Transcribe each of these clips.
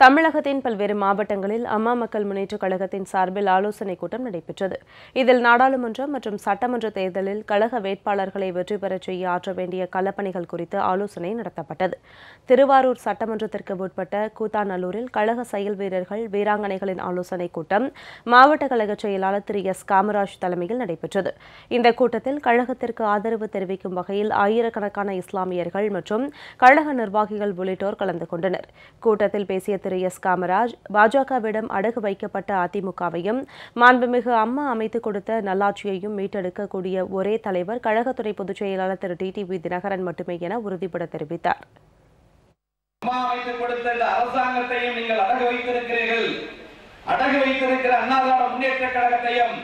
தமிழகத்தின் பல்வேறு மாவட்டங்களில் அம்மா மக்கள் முன்னேற்றக் கழகத்தின் சார்பில் ஆலோசனைக் கூட்டம் நடைபெற்றது. இதில் நாடாளுமன்றம் மற்றும் சட்டமன்ற தேர்தலில் கழக வேட்பாளர்களை வெற்றி பெறச் செய்ய ஆற்ற வேண்டிய களப்பணிகள் குறித்து ஆலோசனை நடத்தப்பட்டது. திருவாரூர் சட்டமன்றத்திற்கு உட்பட்ட கூத்தாநல்லூரில் கழக செயல் வீரர்கள் வீராங்கனைகளின் ஆலோசனைக் கூட்டம் மாவட்ட கழக செயலாளர் திரு எஸ். காமராஜ் தலைமையில் நடைபெற்றது. இந்த கூட்டத்தில் கழகத்திற்கு ஆதரவு தெரிவிக்கும் வகையில் ஆயிரக்கணக்கான இஸ்லாமியர்கள் மற்றும் கழக நிர்வாகிகள் உள்ளிட்டோர் கலந்து கொண்டனர். கூட்டத்தில் பேசிய திரு எஸ் காமராஜ் பாஜகவிடம் அடகு வைக்கப்பட்ட அதிமுகவையும் மாண்புமிகு அம்மா அமைத்துக் கொடுத்த நல்லாட்சியையும் மீட்டெடுக்கக்கூடிய ஒரே தலைவர் கழகத்துறை பொதுச் செயலாளர் திரு டி வி தினகரன் மட்டுமே என உறுதிபட தெரிவித்தார். அடகு வைத்திருக்கிற அண்ணா முன்னேற்ற கழகத்தையும்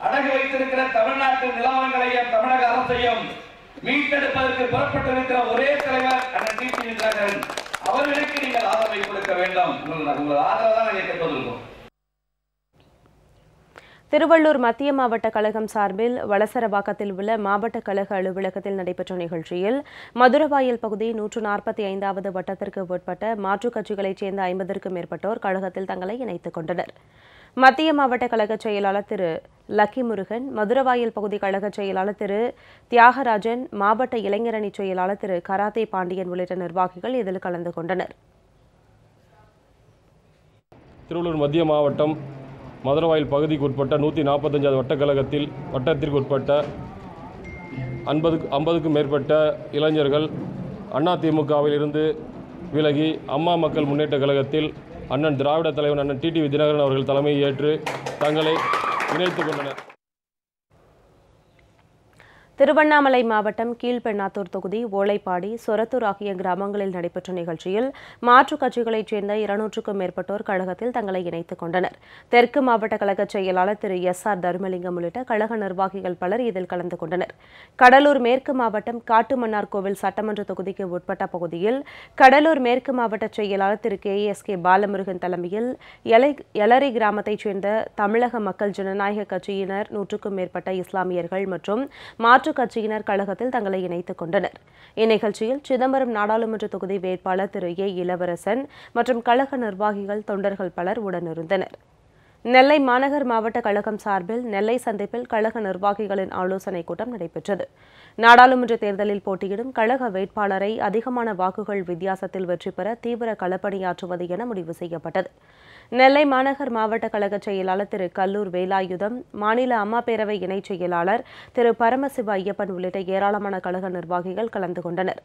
அடகு வைத்திருக்கிற தமிழ்நாட்டு நிலவரங்களையும் தமிழக அரசையும் மீட்டெடுப்பதற்கு புறப்பட்டிருக்கிற ஒரே தலைவர் அண்ணன் டி பி தினகரன். அவர்களுக்கு நீங்கள் ஆதரவை கொடுக்க வேண்டும். உங்கள் ஆதரவு தான் நாங்கள் கேட்பதற்கும் திருவள்ளூர் மத்திய மாவட்ட கழகம் சார்பில் வளசரவாக்கத்தில் உள்ள மாவட்ட கழக அலுவலகத்தில் நடைபெற்ற நிகழ்ச்சியில் மதுரவாயல் பகுதி நூற்று நாற்பத்தி ஐந்தாவது வட்டத்திற்கு உட்பட்ட மாற்றுக் கட்சிகளைச் சேர்ந்த ஐம்பதற்கும் மேற்பட்டோர் கழகத்தில் தங்களை இணைத்துக் கொண்டனர். மத்திய மாவட்ட கழக செயலாளர் திரு லக்கி முருகன் மதுரவாயல் பகுதி கழக செயலாளர் திரு தியாகராஜன் மாவட்ட இளைஞரணி செயலாளர் திரு கராத்தே பாண்டியன் உள்ளிட்ட நிர்வாகிகள் இதில் கலந்து கொண்டனர். திருவள்ளூர் மத்திய மாவட்டம் மதுரவாயில் பகுதிக்கு உட்பட்ட நூற்றி நாற்பத்தஞ்சாவது வட்டக்கழகத்தில் வட்டத்திற்கு உட்பட்ட ஐம்பது ஐம்பதுக்கும் மேற்பட்ட இளைஞர்கள் அண்ணா இருந்து விலகி அம்மா மக்கள் முன்னேற்ற கழகத்தில் அண்ணன் திராவிட தலைவன் அண்ணன் டிடிவி தினகரன் அவர்கள் தலைமையை ஏற்று தங்களை இணைத்துக் கொண்டனர். திருவண்ணாமலை மாவட்டம் கீழ்பெண்ணாத்தூர் தொகுதி ஓலைப்பாடி சொரத்தூர் ஆகிய கிராமங்களில் நடைபெற்ற நிகழ்ச்சியில் மாற்றுக் கட்சிகளைச் சேர்ந்த இருநூற்றுக்கும் மேற்பட்டோர் கழகத்தில் தங்களை இணைத்துக் கொண்டனர். தெற்கு மாவட்ட கழக செயலாளர் திரு. எஸ். ஆர். தர்மலிங்கம் உள்ளிட்ட கழக நிர்வாகிகள் பலர் இதில் கலந்து கொண்டனர். கடலூர் மேற்கு மாவட்டம் காட்டுமன்னார் கோவில் சட்டமன்ற தொகுதிக்கு உட்பட்ட பகுதியில் கடலூர் மேற்கு மாவட்ட செயலாளர் திரு. கே. எஸ். கே. பாலமுருகன் தலைமையில் எலை எலரி கிராமத்தைச் சேர்ந்த தமிழக மக்கள் ஜனநாயக கட்சியினர் நூற்றுக்கும் மேற்பட்ட இஸ்லாமியர்கள் மற்றும் மாற்று மாற்றுக் கட்சியினர் கழகத்தில் தங்களை இணைத்துக் கொண்டனர். இந்நிகழ்ச்சியில் சிதம்பரம் நாடாளுமன்ற தொகுதி வேட்பாளர் திரு ஏ இளவரசன் மற்றும் கழக நிர்வாகிகள் தொண்டர்கள் பலர் உடனிருந்தனர். நெல்லை மாநகர் மாவட்ட கழகம் சார்பில் நெல்லை சந்திப்பில் கழக நிர்வாகிகளின் ஆலோசனைக் கூட்டம் நடைபெற்றது. நாடாளுமன்ற தேர்தலில் போட்டியிடும் கழக வேட்பாளரை அதிகமான வாக்குகள் வித்தியாசத்தில் வெற்றி பெற தீவிர களப்பணியாற்றுவது என முடிவு செய்யப்பட்டது. நெல்லை மாநகர் மாவட்ட கழக செயலாளர் திரு கல்லூர் வேலாயுதம் மாநில அம்மா பேரவை இணைச் செயலாளர் திரு பரமசிவ ஐயப்பன் உள்ளிட்ட ஏராளமான கழக நிர்வாகிகள் கலந்து கொண்டனர்.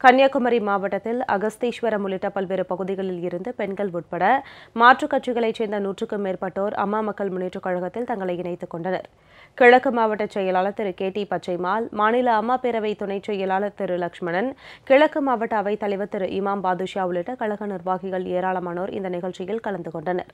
கன்னியாகுமரி மாவட்டத்தில் அகஸ்தீஸ்வரம் உள்ளிட்ட பல்வேறு பகுதிகளில் இருந்து பெண்கள் உட்பட மாற்றுக் கட்சிகளைச் சேர்ந்த நூற்றுக்கும் மேற்பட்டோர் அம்மா மக்கள் முன்னேற்றக் கழகத்தில் தங்களை இணைத்துக் கொண்டனர். கிழக்கு மாவட்ட செயலாளர் திரு. கே. டி. பச்சைமால் மாநில அம்மா பேரவை துணைச் செயலாளர் திரு. லட்சுமணன் கிழக்கு மாவட்ட அவைத் தலைவர் திரு. இமாம் பாதுஷா உள்ளிட்ட கழக நிர்வாகிகள் ஏராளமானோர் இந்த நிகழ்ச்சியில் கலந்து கொண்டனர்.